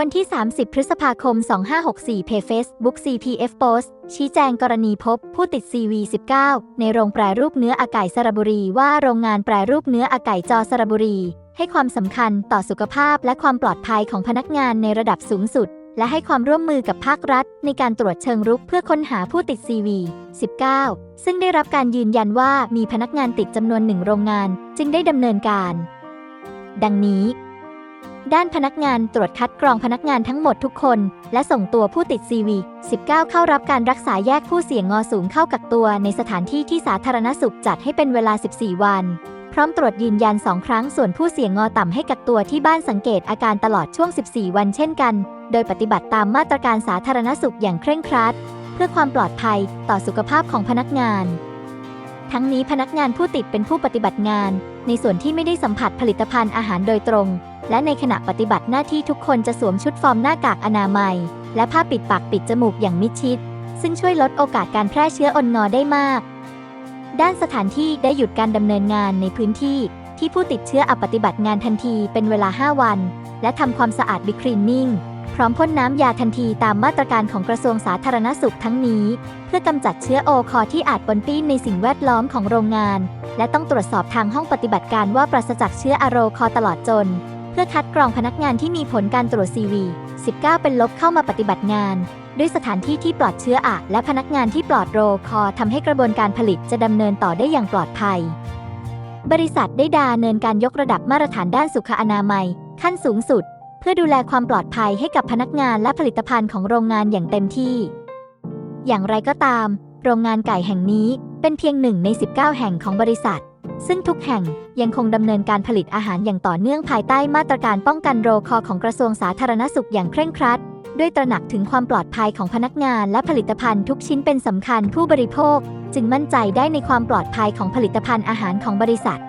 วันที่ 30 พฤษภาคม 2564 เพจ Facebook CPF Post ชี้แจงกรณีพบผู้ติด CV19 ในโรงแปรรูปเนื้ออาไก่สระบุรี ว่าโรงงานแปรรูปเนื้ออาไก่จอสระบุรี ให้ความสำคัญต่อสุขภาพและความปลอดภัยของพนักงานในระดับสูงสุด และให้ความร่วมมือกับภาครัฐ ในการตรวจเชิงรุกเพื่อค้นหาผู้ติด CV19 ซึ่งได้รับการยืนยันว่ามีพนักงานติดจำนวนหนึ่งโรงงาน จึงได้ดำเนินการ ดังนี้ ด้านพนักงานตรวจคัดกรองพนักงานทั้งหมดทุกคน และส่งตัวผู้ติด CV19 เข้ารับการรักษาแยกผู้เสี่ยงงอสูงเข้ากักตัวในสถานที่ที่สาธารณสุขจัดให้เป็นเวลา 14 วัน พร้อมตรวจยืนยัน 2 ครั้งส่วนผู้เสี่ยงงอต่ำให้กักตัวที่บ้านสังเกตอาการตลอดช่วง 14 วันเช่นกัน โดยปฏิบัติตามมาตรการสาธารณสุขอย่างเคร่งครัด เพื่อความปลอดภัยต่อสุขภาพของพนักงานทั้งนี้พนักงานผู้ติดเป็นผู้ปฏิบัติงาน ในส่วนที่ไม่ได้สัมผัสผลิตภัณฑ์อาหารโดยตรง และในขณะปฏิบัติหน้าที่ทุกคนจะสวมชุดฟอร์มหน้ากากอนามัย และผ้าปิดปากปิดจมูกอย่างมิดชิด ซึ่งช่วยลดโอกาสการแพร่เชื้ออนงอได้มาก ด้านสถานที่ได้หยุดการดำเนินงานในพื้นที่ ที่ผู้ติดเชื้ออปฏิบัติงานทันทีเป็นเวลา 5 วัน และทำความสะอาดบิคลีนนิ่งพร้อมพ่นน้ำยาทันทีตามมาตรการของกระทรวงสาธารณสุขทั้งนี้ เพื่อกำจัดเชื้อโอคอที่อาจปนปี้ในสิ่งแวดล้อมของโรงงาน และต้องตรวจสอบทางห้องปฏิบัติการว่าปราศจากเชื้ออะโรคอตลอดจน พื่อคัดกรองพนักงานที่มีผลการตรวจ CV 19 เป็นลบเข้ามาปฏิบัติงาน ด้วยสถานที่ที่ปลอดเชื้ออะและพนักงานที่ปลอดโรคอทำให้กระบวนการผลิตจะดำเนินต่อได้อย่างปลอดภัย บริษัทได้ดาเนินการยกระดับมาตรฐานด้านสุขอนามัย ขั้นสูงสุด เพื่อดูแลความปลอดภัยให้กับพนักงานและผลิตภัณฑ์ของโรงงานอย่างเต็มที่ อย่างไรก็ตาม โรงงานไก่แห่งนี้เป็นเพียงหนึ่งใน 19 แห่งของบริษัท ซึ่งทุกแห่งยังคงดำเนินการผลิตอาหารอย่างต่อเนื่องภายใต้มาตรการป้องกันโรคอของกระทรวงสาธารณสุขอย่างเคร่งครัด ด้วยตระหนักถึงความปลอดภัยของพนักงานและผลิตภัณฑ์ทุกชิ้นเป็นสำคัญผู้บริโภค จึงมั่นใจได้ในความปลอดภัยของผลิตภัณฑ์อาหารของบริษัท